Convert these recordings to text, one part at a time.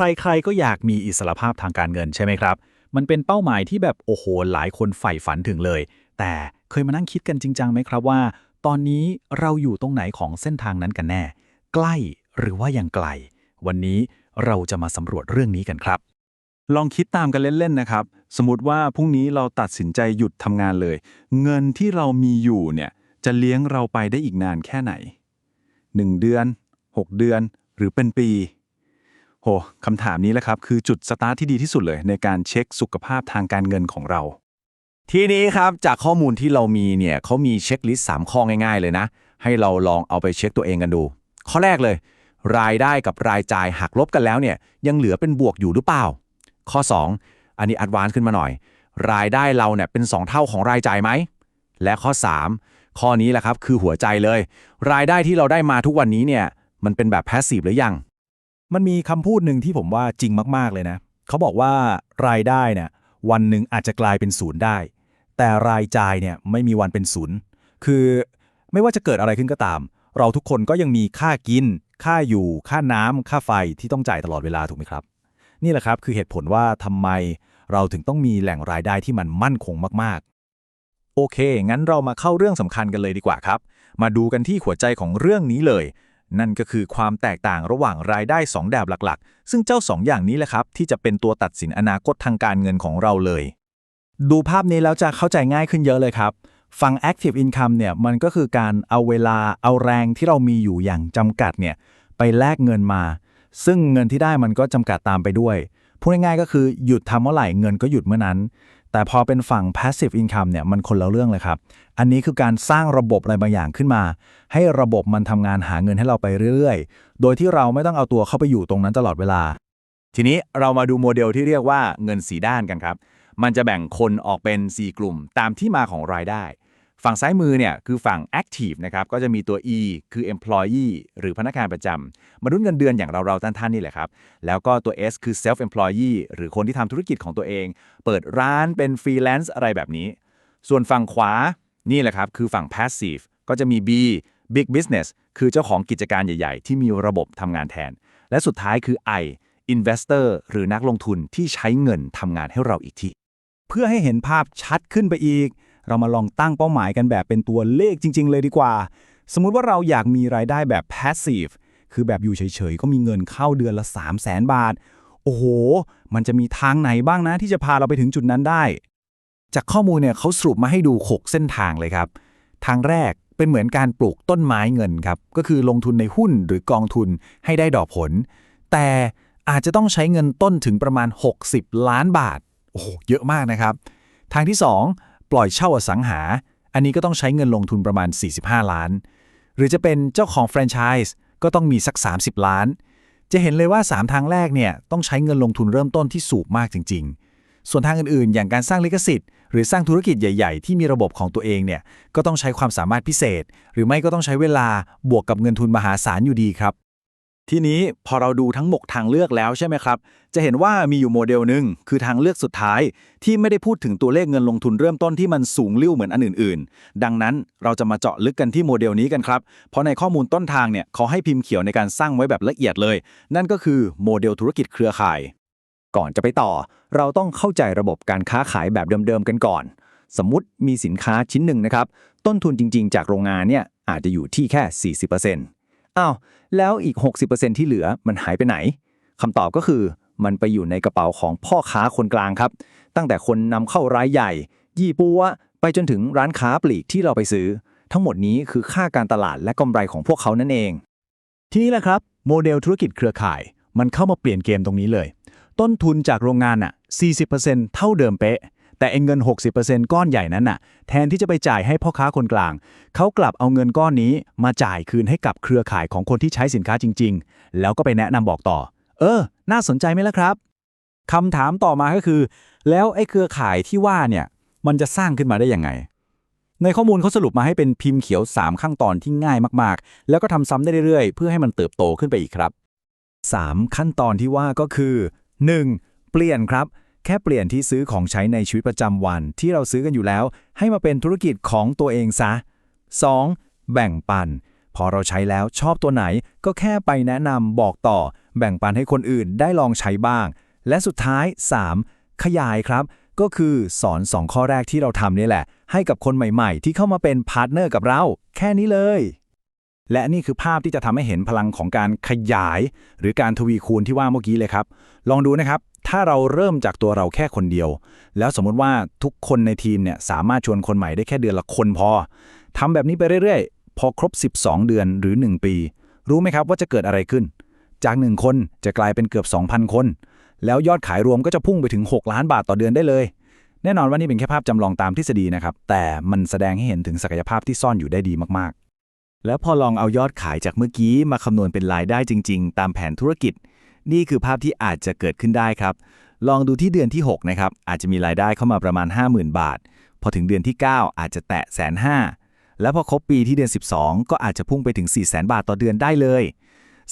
ใครๆก็อยากมีอิสรภาพทางการเงินใช่ไหมครับ มันเป็นเป้าหมายที่แบบโอ้โหหลายคนใฝ่ฝันถึงเลย แต่เคยมานั่งคิดกันจริงจังไหมครับว่า ตอนนี้เราอยู่ตรงไหนของเส้นทางนั้นกันแน่ ใกล้หรือว่ายังไกล วันนี้เราจะมาสำรวจเรื่องนี้กันครับลองคิดตามกันเล่นๆนะครับ สมมติว่าพรุ่งนี้เราตัดสินใจหยุดทำงานเลย เงินที่เรามีอยู่เนี่ยจะเลี้ยงเราไปได้อีกนานแค่ไหน 1 เดือน 6 เดือน หรือเป็นปี โหคำถามนี้แหละครับ คือจุดสตาร์ทที่ดีที่สุดเลย ในการเช็คสุขภาพทางการเงินของเรา ทีนี้ครับจากข้อมูลที่เรามีเนี่ยเขามีเช็คลิสต์3ข้อง่าย ๆ เลยนะ ให้เราลองเอาไปเช็คตัวเองกันดู ข้อแรกเลย รายได้กับรายจ่ายหักลบกันแล้วเนี่ยยังเหลือเป็นบวกอยู่หรือเปล่า ข้อ 2 อันนี้อัดวานขึ้นมาหน่อย รายได้เราเนี่ยเป็น 2 เท่าของรายจ่ายไหมและข้อ 3 ข้อนี้แหละครับคือหัวใจเลย รายได้ที่เราได้มาทุกวันนี้เนี่ยมันเป็นแบบแพสซีฟหรือยัง มันมีคำพูดหนึ่งที่ผมว่าจริงมากๆเลยนะ เขาบอกว่ารายได้เนี่ยวันหนึ่งอาจจะกลายเป็นศูนย์ได้ แต่รายจ่ายเนี่ยไม่มีวันเป็นศูนย์ คือไม่ว่าจะเกิดอะไรขึ้นก็ตาม เราทุกคนก็ยังมีค่ากิน ค่าอยู่ ค่าน้ำค่าไฟที่ต้องจ่ายตลอดเวลาถูกไหมครับ นี่แหละครับคือเหตุผลว่าทำไมเราถึงต้องมีแหล่งรายได้ที่มันมั่นคงมากๆ โอเค งั้นเรามาเข้าเรื่องสำคัญกันเลยดีกว่าครับ มาดูกันที่หัวใจของเรื่องนี้เลย นั่นก็คือความแตกต่างระหว่างรายได้ 2 แบบหลักๆ ซึ่งเจ้า 2ออย่างนี้แหละครับ ที่จะเป็นตัวตัดสินอนาคตทางการเงินของเราเลย ดูภาพนี้แล้วจะเข้าใจง่ายขึ้นเยอะเลยครับ ฟัง active income เนี่ยมันก็คือการเอาเวลาเอาแรงที่เรามีอยู่อย่างจำกัดเนี่ยไปแลกเงินมา ซึ่งเงินที่ได้มันก็จำกัดตามไปด้วยพูดง่ายๆก็คือหยุดทำเมื่อไหร่เงินก็หยุดเมื่อนั้น แต่พอเป็นฝั่ง passive income เนี่ยมันคนละเรื่องเลยครับ อันนี้คือการสร้างระบบอะไรบางอย่างขึ้นมา ให้ระบบมันทำงานหาเงินให้เราไปเรื่อยๆ โดยที่เราไม่ต้องเอาตัวเข้าไปอยู่ตรงนั้นตลอดเวลา ทีนี้เรามาดูโมเดลที่เรียกว่าเงินสีด้านกันครับ มันจะแบ่งคนออกเป็น 4 กลุ่มตามที่มาของรายได้ ฝั่งซ้ายมือเนี่ยคือฝั่ง active นะครับ ก็จะมีตัว e คือ employee หรือพนักงานประจำมนุษย์เงินเดือนอย่างเราๆท่านๆนี่แหละครับ แล้วก็ตัว s คือ self employee หรือคนที่ทำธุรกิจของตัวเอง เปิดร้านเป็น freelance อะไรแบบนี้ ส่วนฝั่งขวานี่แหละครับคือฝั่ง passive ก็จะมี b big business คือเจ้าของกิจการใหญ่ ๆ ที่มีระบบทำงานแทน และสุดท้ายคือ i investor หรือนักลงทุนที่ใช้เงินทำงานให้เราอีกทีเพื่อให้เห็นภาพชัดขึ้นไปอีก เรามาลองตั้งเป้าหมายกันแบบเป็นตัวเลขจริง ๆ เลยดีกว่า สมมุติว่าเราอยากมีรายได้แบบ passive คือแบบอยู่เฉยๆ ก็มีเงินเข้าเดือนละ 3 0 0แสนบาท โอ้โห มันจะมีทางไหนบ้างนะ ที่จะพาเราไปถึงจุดนั้นได้ จากข้อมูลเนี่ยเขาสรุปมาให้ดู 6 เส้นทางเลยครับ ทางแรกเป็นเหมือนการปลูกต้นไม้เงินครับ ก็คือลงทุนในหุ้นหรือกองทุนให้ได้ดอกผล แต่อาจจะต้องใช้เงินต้นถึงประมาณ 60 ล้านบาท โอ้โห เยอะมากนะครับ ทางที่ 2 ปล่อยเช่าอสังหา อันนี้ก็ต้องใช้เงินลงทุนประมาณ 45 ล้าน หรือจะเป็นเจ้าของแฟรนไชส์ก็ต้องมีสัก 30 ล้าน จะเห็นเลยว่า 3 ทางแรกเนี่ยต้องใช้เงินลงทุนเริ่มต้นที่สูงมากจริง ๆ ส่วนทางอื่นๆ อย่างการสร้างลิขสิทธิ์ หรือสร้างธุรกิจใหญ่ๆ ที่มีระบบของตัวเองเนี่ยก็ต้องใช้ความสามารถพิเศษ หรือไม่ก็ต้องใช้เวลาบวกกับเงินทุนมหาศาลอยู่ดีครับ ทีนี้พอเราดูทั้งหมกทางเลือกแล้วใช่ไหมครับ จะเห็นว่ามีอยู่โมเดลหนึ่งคือทางเลือกสุดท้าย ที่ไม่ได้พูดถึงตัวเลขเงินลงทุนเริ่มต้นที่มันสูงลิ่วเหมือนอันอื่น ๆ ดังนั้นเราจะมาเจาะลึกกันที่โมเดลนี้กันครับ เพราะในข้อมูลต้นทางเนี่ยเขาให้พิมพ์เขียวในการสร้างไว้แบบละเอียดเลย นั่นก็คือโมเดลธุรกิจเครือข่าย ก่อนจะไปต่อ เราต้องเข้าใจระบบการค้าขายแบบเดิมๆกันก่อน สมมติมีสินค้าชิ้นหนึ่งนะครับต้นทุนจริง ๆ จากโรงงานเนี่ยอาจจะอยู่ที่แค่ 40% อ้าวแล้วอีก 60%ที่เหลือมันหายไปไหนคำตอบก็คือมันไปอยู่ในกระเป๋าของพ่อค้าคนกลางครับ ตั้งแต่คนนำเข้ารายใหญ่ ยี่ปัวไปจนถึงร้านค้าปลีกที่เราไปซื้อ ทั้งหมดนี้คือค่าการตลาดและกำไรของพวกเขานั่นเอง ทีนี้แหละครับ โมเดลธุรกิจเครือข่าย มันเข้ามาเปลี่ยนเกมตรงนี้เลย ต้นทุนจากโรงงานอะ40%เท่าเดิมเป๊ะ แต่เองเงิน 60%ก้อนใหญ่นั้นน่ะ แทนที่จะไปจ่ายให้พ่อค้าคนกลาง เขากลับเอาเงินก้อนนี้มาจ่ายคืนให้กับเครือข่ายของคนที่ใช้สินค้าจริง ๆ แล้วก็ไปแนะนำบอกต่อ เออ น่าสนใจไหมล่ะครับคำถามต่อมาก็คือ แล้วไอ้เครือข่ายที่ว่าเนี่ย มันจะสร้างขึ้นมาได้ยังไง ในข้อมูลเขาสรุปมาให้เป็นพิมพ์เขียว 3 ขั้นตอนที่ง่ายมากๆ แล้วก็ทำซ้ำได้เรื่อยๆ เพื่อให้มันเติบโตขึ้นไปอีกครับ 3 ขั้นตอนที่ว่าก็คือ 1. เปลี่ยนครับ แค่เปลี่ยนที่ซื้อของใช้ในชีวิตประจำวัน ที่เราซื้อกันอยู่แล้ว ให้มาเป็นธุรกิจของตัวเองซะ 2. แบ่งปัน พอเราใช้แล้วชอบตัวไหน ก็แค่ไปแนะนำบอกต่อ แบ่งปันให้คนอื่นได้ลองใช้บ้าง และสุดท้าย 3. ขยายครับ ก็คือสอน 2 ข้อแรกที่เราทำนี่แหละ ให้กับคนใหม่ๆ ที่เข้ามาเป็นพาร์ทเนอร์กับเรา แค่นี้เลยและนี่คือภาพที่จะทำให้เห็นพลังของการขยาย หรือการทวีคูณที่ว่าเมื่อกี้เลยครับ ลองดูนะครับ ถ้าเราเริ่มจากตัวเราแค่คนเดียว แล้วสมมุติว่าทุกคนในทีมเนี่ยสามารถชวนคนใหม่ได้แค่เดือนละคนพอทำแบบนี้ไปเรื่อยๆ พอครบ 12 เดือนหรือ 1 ปี รู้ไหมครับว่าจะเกิดอะไรขึ้น จาก 1 คนจะกลายเป็นเกือบ 2,000 คน แล้วยอดขายรวมก็จะพุ่งไปถึง 6 ล้านบาทต่อเดือนได้เลย แน่นอนว่านี่เป็นแค่ภาพจำลองตามทฤษฎีนะครับ แต่มันแสดงให้เห็นถึงศักยภาพที่ซ่อนอยู่ได้ดีมากๆ แล้วพอลองเอายอดขายจากเมื่อกี้มาคำนวณเป็นรายได้จริง ๆ ตามแผนธุรกิจ นี่คือภาพที่อาจจะเกิดขึ้นได้ครับ ลองดูที่เดือนที่ 6 นะครับ อาจจะมีรายได้เข้ามาประมาณ 50,000 บาท พอถึงเดือนที่ 9 อาจจะแตะแสนห้าแล้วพอครบปีที่เดือน 12 ก็อาจจะพุ่งไปถึง 4 0 0 0 0 0บาทต่อเดือนได้เลย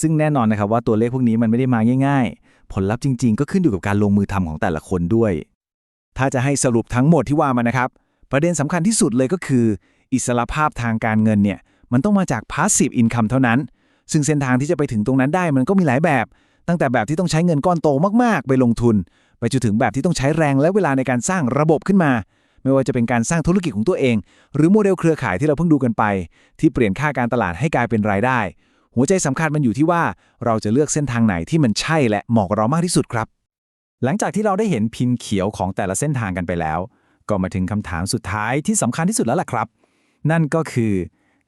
ซึ่งแน่นอนนะครับว่าตัวเลขพวกนี้มันไม่ได้มาง่าย ๆ ผลลัพธ์จริง ๆ ก็ขึ้นอยู่กับการลงมือทำของแต่ละคนด้วย ถ้าจะให้สรุปทั้งหมดที่ว่ามานะครับ ประเด็นสำคัญที่สุดเลยก็คือ อิสรภาพทางการเงินเนี่ยมันต้องมาจาก passive income เท่านั้น ซึ่งเส้นทางที่จะไปถึงตรงนั้นได้มันก็มีหลายแบบ ตั้งแต่แบบที่ต้องใช้เงินก้อนโตมากๆ ไปลงทุน ไปจนถึงแบบที่ต้องใช้แรงและเวลาในการสร้างระบบขึ้นมา ไม่ว่าจะเป็นการสร้างธุรกิจของตัวเอง หรือโมเดลเครือข่ายที่เราเพิ่งดูกันไป ที่เปลี่ยนค่าการตลาดให้กลายเป็นรายได้ หัวใจสำคัญมันอยู่ที่ว่าเราจะเลือกเส้นทางไหนที่มันใช่และเหมาะกับเรามากที่สุดครับ หลังจากที่เราได้เห็นพินเขียวของแต่ละเส้นทางกันไปแล้ว ก็มาถึงคำถามสุดท้ายที่สำคัญที่สุดแล้วล่ะครับ นั่นก็คือ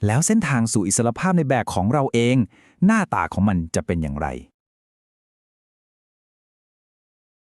แล้วเส้นทางสู่อิสรภาพในแบบของเราเอง หน้าตาของมันจะเป็นอย่างไร